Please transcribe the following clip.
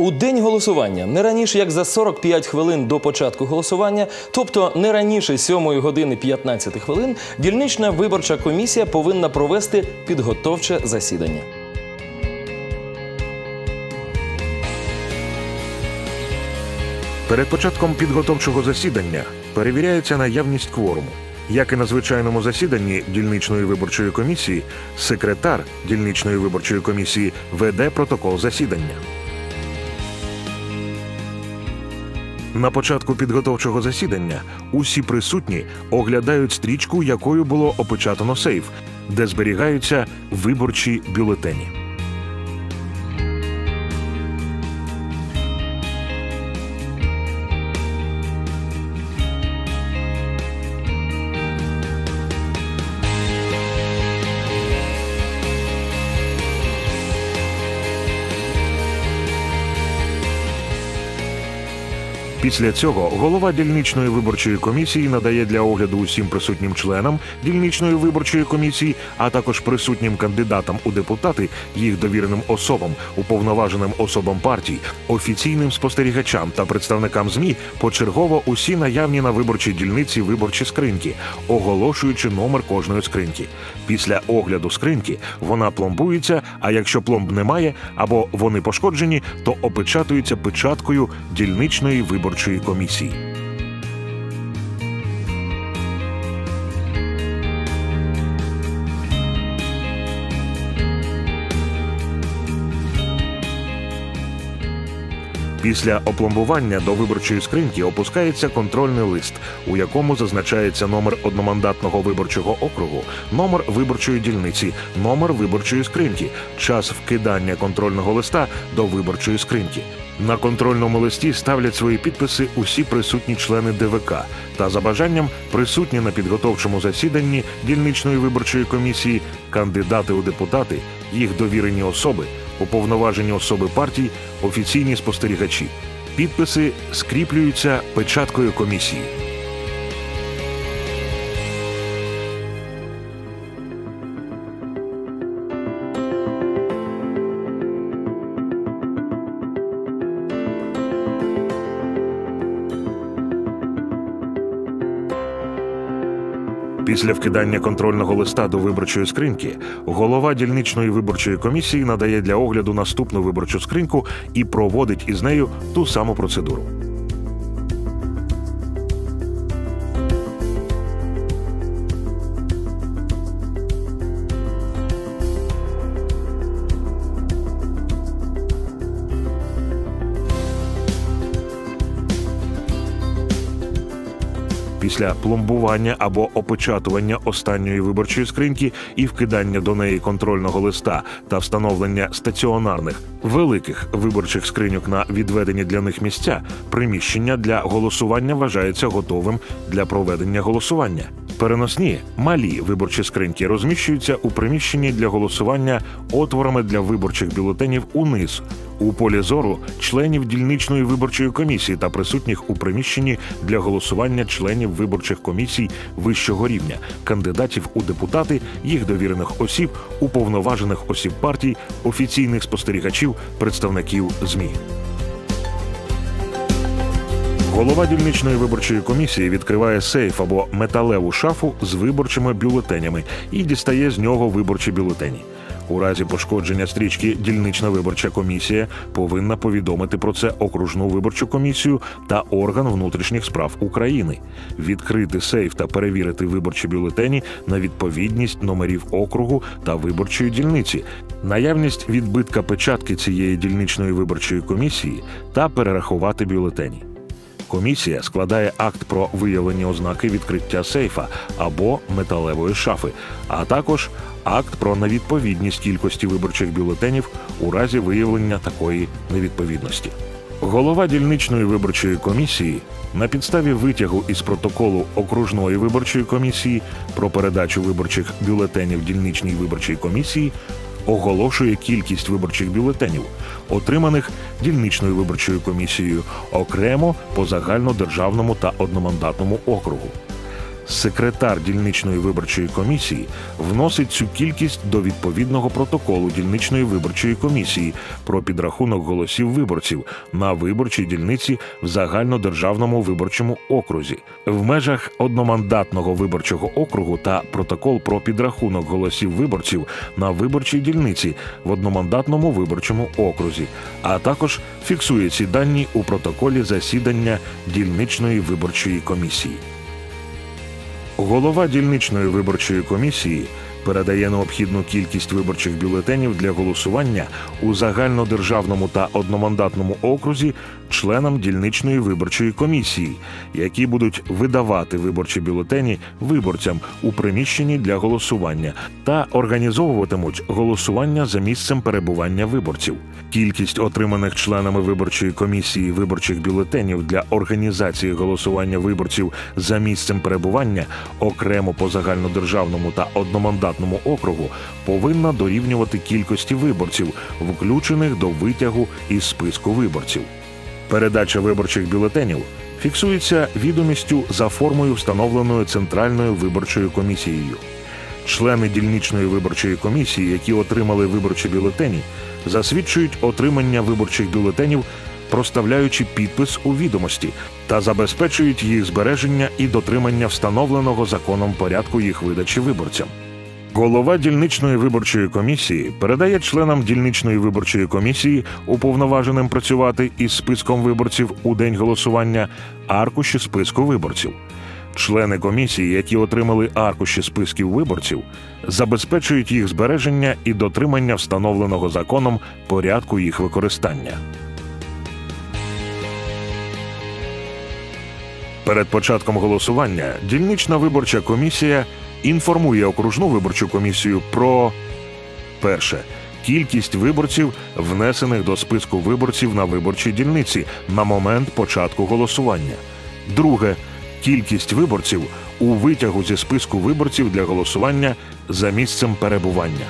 У день голосування не раніше як за 45 хвилин до початку голосування, тобто не раніше 7 години 15 хвилин, дільнична виборча комісія повинна провести підготовче засідання. Перед початком підготовчого засідання перевіряється наявність кворуму. Як і на звичайному засіданні дільничної виборчої комісії, секретар дільничної виборчої комісії веде протокол засідання. На початку підготовчого засідання усі присутні оглядають стрічку, якою було опечатано сейф, де зберігаються виборчі бюлетені. Після цього голова дільничної виборчої комісії надає для огляду усім присутнім членам дільничної виборчої комісії, а також присутнім кандидатам у депутати, їх довіреним особам, уповноваженим особам партій, офіційним спостерігачам та представникам змі почергово усі наявні на виборчій дільниці виборчі скриньки, оголошуючи номер кожної скриньки. Після огляду скриньки вона пломбується. А якщо пломб немає або вони пошкоджені, то опечатується печаткою дільничної виборчої комісії. Після опломбування до виборчої скриньки опускається контрольний лист, у якому зазначається номер одномандатного виборчого округу, номер виборчої дільниці, номер виборчої скриньки, час вкидання контрольного листа до виборчої скриньки. На контрольному листі ставлять свої підписи усі присутні члени ДВК та за бажанням присутні на підготовчому засіданні дільничної виборчої комісії, кандидати у депутати, їх довірені особи, уповноважені особи партій, офіційні спостерігачі. Підписи скріплюються печаткою комісії. Після вкидання контрольного листа до виборчої скриньки голова дільничної виборчої комісії надає для огляду наступну виборчу скриньку і проводить із нею ту саму процедуру. Після пломбування або опечатування останньої виборчої скриньки і вкидання до неї контрольного листа та встановлення стаціонарних великих виборчих скриньок на відведені для них місця, приміщення для голосування вважається готовим для проведення голосування. Переносні малі виборчі скриньки розміщуються у приміщенні для голосування отворами для виборчих бюлетенів униз у полі зору членів дільничної виборчої комісії та присутніх у приміщенні для голосування членів виборчих комісій вищого рівня, кандидатів у депутати, їх довірених осіб, уповноважених осіб партій, офіційних спостерігачів, представників змі. Голова дільничної виборчої комісії відкриває сейф або металеву шафу з виборчими бюлетенями і дістає з нього виборчі бюлетені. У разі пошкодження стрічки дільнична виборча комісія повинна повідомити про це окружну виборчу комісію та орган внутрішніх справ України, відкрити сейф та перевірити виборчі бюлетені на відповідність номерів округу та виборчої дільниці, наявність відбитка печатки цієї дільничної виборчої комісії та перерахувати бюлетені. Комісія складає акт про виявлені ознаки відкриття сейфа або металевої шафи, а також акт про невідповідність кількості виборчих бюлетенів у разі виявлення такої невідповідності. Голова дільничної виборчої комісії на підставі витягу із протоколу окружної виборчої комісії про передачу виборчих бюлетенів дільничній виборчій комісії оголошує кількість виборчих бюлетенів, отриманих дільничною виборчою комісією окремо по загальнодержавному та одномандатному округу. Секретар дільничної виборчої комісії вносить цю кількість до відповідного протоколу дільничної виборчої комісії про підрахунок голосів виборців на виборчій дільниці в загальнодержавному виборчому окрузі в межах одномандатного виборчого округу та протокол про підрахунок голосів виборців на виборчій дільниці в одномандатному виборчому окрузі, а також фіксує ці дані у протоколі засідання дільничної виборчої комісії. Голова дільничної виборчої комісії передає необхідну кількість виборчих бюлетенів для голосування у загальнодержавному та одномандатному окрузі членам дільничної виборчої комісії, які будуть видавати виборчі бюлетені виборцям у приміщенні для голосування та організовуватимуть голосування за місцем перебування виборців. Кількість отриманих членами виборчої комісії виборчих бюлетенів для організації голосування виборців за місцем перебування окремо по загальнодержавному та одномандатному округу повинна дорівнювати кількості виборців, включених до витягу із списку виборців. Передача виборчих бюлетенів фіксується відомістю за формою, встановленою Центральною виборчою комісією. Члени дільничної виборчої комісії, які отримали виборчі бюлетені, засвідчують отримання виборчих бюлетенів, проставляючи підпис у відомості та забезпечують їх збереження і дотримання встановленого законом порядку їх видачі виборцям. Голова дільничної виборчої комісії передає членам дільничної виборчої комісії, уповноваженим працювати із списком виборців у день голосування, аркуші списку виборців. Члени комісії, які отримали аркуші списків виборців, забезпечують їх збереження і дотримання встановленого законом порядку їх використання. Перед початком голосування дільнична виборча комісія інформує окружну виборчу комісію про перше. Кількість виборців, внесених до списку виборців на виборчій дільниці на момент початку голосування. Друге. Кількість виборців у витягу зі списку виборців для голосування за місцем перебування.